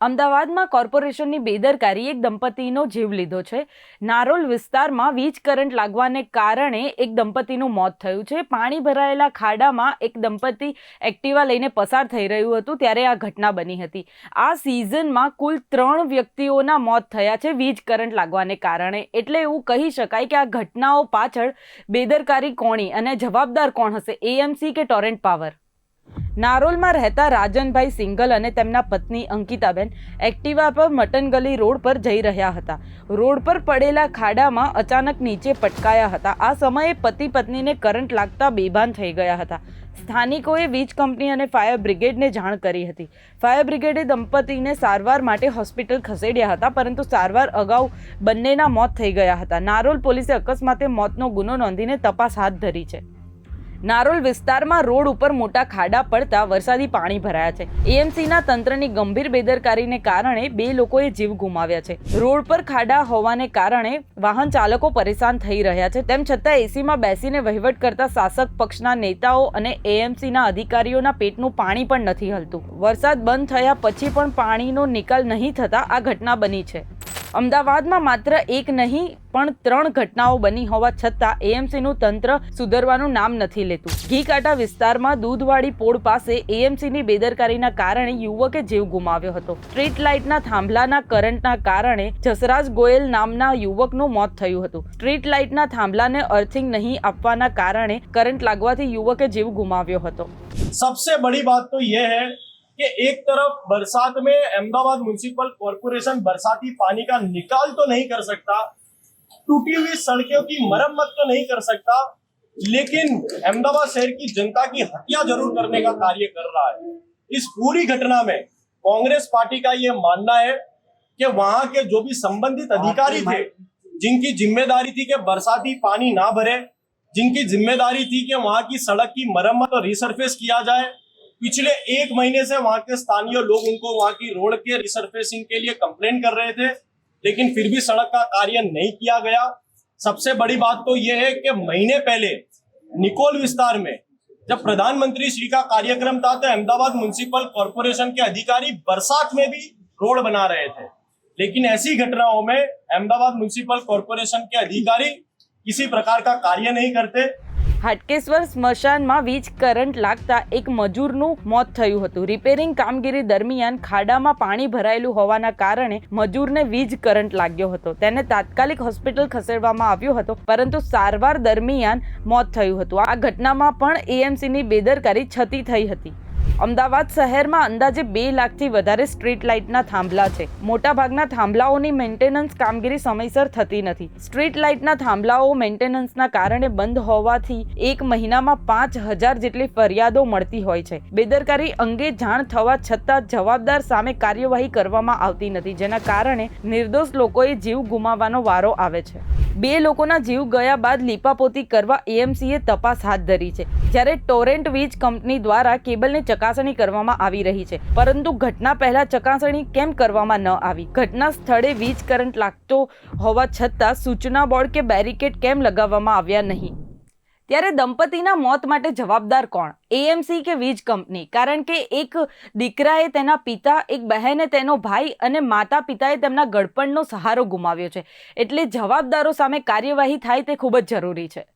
અમદાવાદમાં કોર્પોરેશનની બેદરકારી એક દંપતીનો જીવ લીધો છે. નારોલ વિસ્તારમાં વીજ કરંટ લાગવાને કારણે એક દંપતીનું મોત થયું છે. પાણી ભરાયેલા ખાડામાં એક દંપતી એક્ટિવા લઈને પસાર થઈ રહ્યું હતું ત્યારે આ ઘટના બની હતી. આ સિઝનમાં કુલ ત્રણ વ્યક્તિઓના મોત થયા છે વીજ કરંટ લાગવાને કારણે. એટલે એવું કહી શકાય કે આ ઘટનાઓ પાછળ બેદરકારી કોણી અને જવાબદાર કોણ હશે? એએમસી કે ટોરેન્ટ પાવર? નારોલમાં રહેતા રાજનભાઈ સિંગલ અને તેમના પત્ની અંકિતાબેન એક્ટિવા પર મટનગલી રોડ પર જઈ રહ્યા હતા. રોડ પર પડેલા ખાડામાં અચાનક નીચે પટકાયા હતા. આ સમયે પતિ પત્નીને કરંટ લાગતા બેભાન થઈ ગયા હતા. સ્થાનિકોએ વીજ કંપની અને ફાયર બ્રિગેડને જાણ કરી હતી. ફાયર બ્રિગેડે દંપતીને સારવાર માટે હોસ્પિટલ ખસેડ્યા હતા, પરંતુ સારવાર અગાઉ બંનેના મોત થઈ ગયા હતા. નારોલ પોલીસે અકસ્માતે મોતનો ગુનો નોંધીને તપાસ હાથ ધરી છે. નારોલ વિસ્તારમાં રોડ ઉપર મોટા ખાડા પડતા વરસાદી પાણી ભરાયા છે. એએમસીના તંત્રની ગંભીર બેદરકારીને કારણે બે લોકોએ જીવ ગુમાવ્યા છે. રોડ પર ખાડા હોવાને કારણે વાહન ચાલકો પરેશાન થઈ રહ્યા છે. તેમ છતાં એસીમાં બેસીને વહીવટ કરતા શાસક પક્ષના નેતાઓ અને એએમસીના અધિકારીઓના પેટનું પાણી પણ નથી હલતું. વરસાદ બંધ થયા પછી પણ પાણીનો નિકાલ નહીં થતા આ ઘટના બની છે. અમદાવાદમાં માત્ર એક નહીં, પણ ત્રણ ઘટનાઓ બની હોવા છતાં એએમસીનું તંત્ર સુધરવાનું નામ નથી લેતું. ઘીકાંટા વિસ્તારમાં દૂધવાળી પોળ પાસે એએમસીની બેદરકારીના કારણે યુવકે જીવ ગુમાવ્યો હતો. સ્ટ્રીટ લાઇટના થાંભલાના કરંટના કારણે જસરાજ ગોયલ નામના યુવકનું મોત થયું હતું. સ્ટ્રીટ લાઇટના થાંભલાને અર્થિંગ નહીં આપવાના કારણે કરંટ લાગવાથી યુવકે જીવ ગુમાવ્યો હતો. સબસે બડી વાત તો યે હૈ कि एक तरफ़ बरसात में अहमदाबाद म्यूनिसिपल कॉरपोरेशन बरसाती पानी का निकाल तो नहीं कर सकता टूटी हुई सड़कों की मरम्मत तो नहीं कर सकता लेकिन अहमदाबाद शहर की जनता की हत्या ज़रूर करने का कार्य कर रहा है। इस पूरी घटना में कांग्रेस पार्टी का यह मानना है कि वहाँ के जो भी संबंधित अधिकारी थे जिनकी ज़िम्मेदारी थी कि बरसाती पानी ना भरे जिनकी ज़िम्मेदारी थी कि वहाँ की सड़क की मरम्मत और रिसरफेस किया जाए पिछले एक महीने से वहाँ के स्थानीय लोग उनको वहाँ की रोड के रिसरफेसिंग के लिए कंप्लेन कर रहे थे, लेकिन फिर भी सड़क का कार्य नहीं किया गया। सबसे बड़ी बात तो यह है कि महीने पहले निकोल विस्तार में जब प्रधानमंत्री श्री का कार्यक्रम था तो अहमदाबाद म्यूनिसिपल कॉरपोरेशन के अधिकारी बरसात में भी रोड बना रहे थे। लेकिन ऐसी घटनाओं में अहमदाबाद म्यूनिसिपल कॉरपोरेशन के अधिकारी किसी प्रकार का कार्य नहीं करते। હાટકેશ્વર સ્મશાનમાં વીજ કરંટ લાગતા એક મજૂરનું મોત થયું હતું. રિપેરિંગ કામગીરી દરમિયાન ખાડામાં પાણી ભરાયેલું હોવાના કારણે મજૂરને વીજ કરંટ લાગ્યો હતો. તેને તાત્કાલિક હોસ્પિટલ ખસેડવામાં આવ્યો હતો, પરંતુ સારવાર દરમિયાન મોત થયું હતું. આ ઘટનામાં પણ એએમસીની બેદરકારી છતી થઈ હતી. અમદાવાદ શહેરમાં અંદાજે બે લાખથી વધારે સ્ટ્રીટ લાઇટના થાંભલા છે. મોટાભાગના થાંભલાઓની મેન્ટેનન્સ કામગીરી સમયસર થતી નથી. સ્ટ્રીટ લાઇટના થાંભલાઓ મેન્ટેનન્સના કારણે બંધ હોવાથી એક મહિનામાં પાંચ હજાર જેટલી ફરિયાદો મળતી હોય છે. બેદરકારી અંગે જાણ થવા છતાં જવાબદાર સામે કાર્યવાહી કરવામાં આવતી નથી, જેના કારણે નિર્દોષ લોકોએ જીવ ગુમાવવાનો વારો આવે છે. બે લોકોના જીવ ગયા બાદ લીપાપોતી કરવા એએમસીએ તપાસ હાથ ધરી છે. જ્યારે ટોરેન્ટ વીજ કંપની દ્વારા કેબલની ચકાસણી કરવામાં આવી રહી છે. પરંતુ ઘટના પહેલા ચકાસણી કેમ કરવામાં ન આવી? ઘટના સ્થળે વીજ કરંટ લાગતો હોવા છતાં સૂચના બોર્ડ કે બેરિકેડ કેમ લગાવવામાં આવ્યા નહીં? ત્યારે દંપતીના મોત માટે જવાબદાર કોણ? એએમસી કે વીજ કંપની? કારણ કે એક દીકરાએ તેના પિતા, એક બહેને તેનો ભાઈ અને માતા પિતાએ તેમના ગળપણનો સહારો ગુમાવ્યો છે. એટલે જવાબદારો સામે કાર્યવાહી થાય તે ખૂબ જ જરૂરી છે.